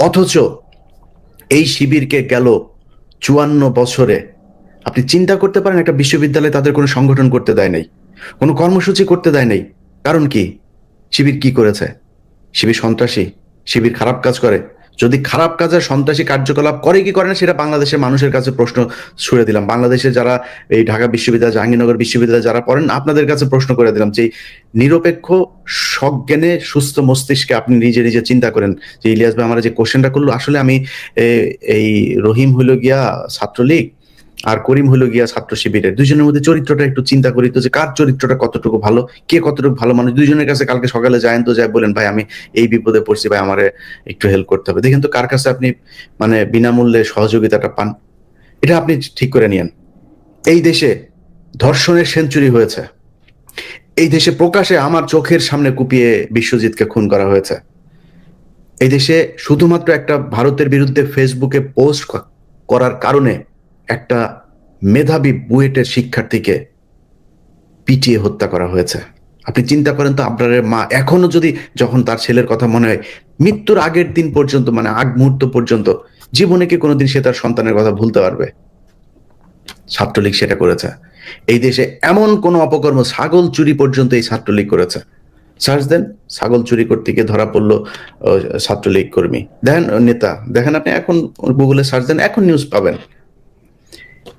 অথচ এই শিবিরকে গেল চুয়ান্ন বছরে। আপনি চিন্তা করতে পারেন, একটা বিশ্ববিদ্যালয়ে তাদের কোনো সংগঠন করতে দেয় নাই, কোনো কর্মসূচি করতে দেয় নাই। কারণ কি? শিবির কি করেছে? শিবির সন্ত্রাসী, শিবির খারাপ কাজ করে। যদি খারাপ কাজের সন্ত্রাসী কার্যকলাপ করে, কি করে না, সেটা বাংলাদেশের মানুষের কাছে প্রশ্ন ছুড়ে দিলাম। বাংলাদেশে যারা এই ঢাকা বিশ্ববিদ্যালয়, জাহাঙ্গীরনগর বিশ্ববিদ্যালয়ে যারা পড়েন, আপনাদের কাছে প্রশ্ন করে দিলাম যে, নিরপেক্ষ, সজ্ঞানে সুস্থ মস্তিষ্কে আপনি নিজে নিজে চিন্তা করেন যে, ইলিয়াস ভাই, আমার যে কোশ্চেনটা করল, আসলে আমি এই রহিম হইল গিয়া ছাত্রলীগ আর করিম হইল গিয়া ছাত্র শিবিরের। দুজনের মধ্যে চরিত্রটা একটু চিন্তা করি তো যে কার চরিত্রটা কতটুকু ভালো, কে কতটুকু ভালো মানুষ। দুজনের কাছে কালকে সকালে যায়েন তো যায় বলেন, ভাই, আমি এই বিপদে পড়ছি, ভাই, আমারে একটু হেল্প করতে হবে। দেখেন তো কার কাছে আপনি মানে বিনামূল্যে সহযোগিতাটা পান। এটা আপনি ঠিক করে নিয়েন। এই দেশে ধর্ষণের সেঞ্চুরি হয়েছে। এই দেশে প্রকাশে আমার চোখের সামনে কুপিয়ে বিশ্বজিৎকে খুন করা হয়েছে। এই দেশে শুধুমাত্র একটা ভারতের বিরুদ্ধে ফেসবুকে পোস্ট করার কারণে একটা মেধাবী বুয়েটের শিক্ষার্থীকে পিটিয়ে হত্যা করা হয়েছে। আপনি চিন্তা করেন তো, আপনার মা এখনও যদি যখন তার ছেলের কথা মনে হয়, মৃত্যুর আগের দিন পর্যন্ত মানে আগ মুহূর্ত পর্যন্ত, জীবনে কি কোনোদিন সে তার সন্তানের কথা ভুলতে পারবে? ছাত্রলীগ সেটা করেছে। এই দেশে এমন কোন অপকর্ম ছাগল চুরি পর্যন্ত এই ছাত্রলীগ করেছে। সার্চ দেন, ছাগল চুরি করতে গিয়ে ধরা পড়ল ছাত্রলীগ কর্মী। দেখেন নেতা, দেখেন আপনি এখন গুগলে সার্চ দেন, এখন নিউজ পাবেন।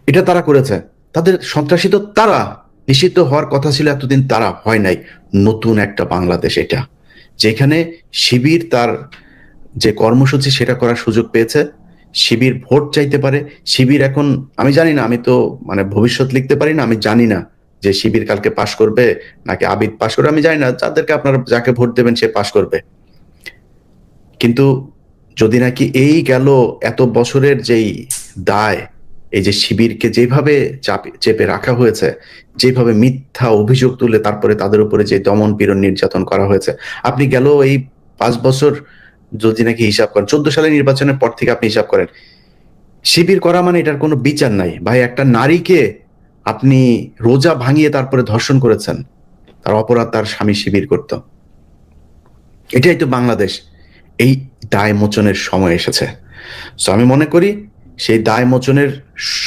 এটা তারা করেছে। তাদের সন্ত্রাসী তো তারা। নিষিদ্ধ হওয়ার কথা ছিল, এতদিন তারা হয় নাই। নতুন একটা বাংলাদেশ এটা। যেখানে শিবির তার যে কর্মসূচি, সেটা করার সুযোগ পেয়েছে। শিবির ভোট চাইতে পারে। শিবির এখন, আমি জানি না, আমি তো মানে ভবিষ্যৎ লিখতে পারি না, আমি জানি না যে শিবির কালকে পাশ করবে নাকি আবিদ পাশ করবে। আমি জানি না, যাদেরকে আপনারা যাকে ভোট দেবেন, সে পাশ করবে। কিন্তু যদি নাকি এই গেল এত বছরের যেই দায় এই যে শিবিরকে যেভাবে চাপে রাখা হয়েছে, যেভাবে মিথ্যা অভিযোগ তুলে তারপরে তাদের উপরে যে দমন পীড়ন নির্যাতন করা হয়েছে, আপনি গেল এই পাঁচ বছর যদি নাকি হিসাব করেন, চোদ্দ সালের নির্বাচনের পর থেকে আপনি হিসাব করেন, শিবির করা মানে এটার কোনো বিচার নাই। ভাই, একটা নারীকে আপনি রোজা ভাঙিয়ে তারপরে ধর্ষণ করেছেন, তার অপরাধ তার স্বামী শিবির করত। এটাই তো বাংলাদেশ। এই দায় মোচনের সময় এসেছে। সো আমি মনে করি সেই দায় মোচনের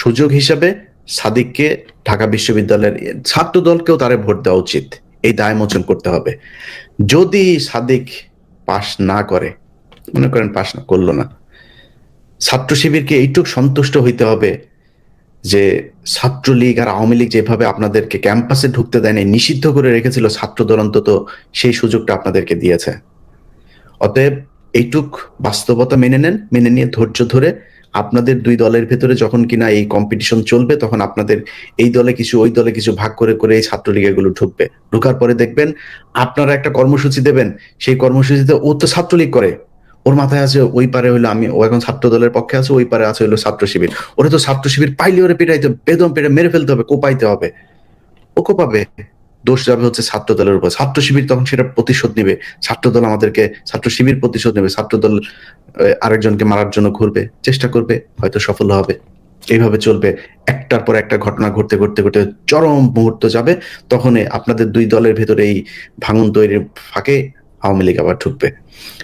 সুযোগ হিসাবে সাদিককে ঢাকা বিশ্ববিদ্যালয়ের ছাত্র দলকেও তারে ভোট দেওয়া উচিত। এই দায় মোচন করতে হবে। যদি সাদিক পাশ না করে, মনে করেন পাশ না করল না, ছাত্র শিবিরকে এইটুক সন্তুষ্ট হইতে হবে যে ছাত্রলীগ আর আওয়ামী লীগ যেভাবে আপনাদেরকে ক্যাম্পাসে ঢুকতে দেয়নি, নিষিদ্ধ করে রেখেছিল ছাত্র দল অন্তত, সেই সুযোগটা আপনাদেরকে দিয়েছে। অতএব এইটুক বাস্তবতা মেনে নেন, মেনে নিয়ে ধৈর্য ধরে আপনাদের দুই দলের ভেতরে যখন কিনা এই কম্পিটিশন চলবে, তখন আপনাদের এই দলে কিছু, ওই দলে কিছু ভাগ করে করে এই ছাত্রলীগ এগুলো ঢুকবে ঢুকার পরে দেখবেন আপনারা একটা কর্মসূচি দেবেন, সেই কর্মসূচিতে ও তো ছাত্রলীগ করে। ওর মাথায় আছে ওই পারে হইল আমি, ও এখন ছাত্র দলের পক্ষে আছে, ওই পারে আছে হইল ছাত্র শিবির। ওরা তো ছাত্র শিবির পাইলে ওরে পিটাইতে বেদম পেটে মেরে ফেলতে হবে, কোপাইতে হবে। ও কোপাবে। দোষ যাবে হচ্ছে ছাত্র দলের উপর। ছাত্র শিবির তখন সেটা প্রতিশোধ নেবে। ছাত্র দল আমাদেরকে ছাত্র শিবির প্রতিশোধ নেবে। ছাত্র দল আরেকজনকে মারার জন্য ঘুরবে, চেষ্টা করবে, হয়তো সফল হবে। এইভাবে চলবে। একটার পর একটা ঘটনা ঘটতে ঘটতে ঘটতে চরম মুহূর্ত যাবে। তখন আপনাদের দুই দলের ভেতরে এই ভাঙন তৈরির ফাঁকে আওয়ামী লীগ আবার ঢুকবে।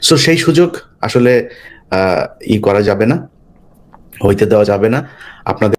সো সেই সুযোগ আসলে ই করা যাবে না, হইতে দেওয়া যাবে না। আপনাদের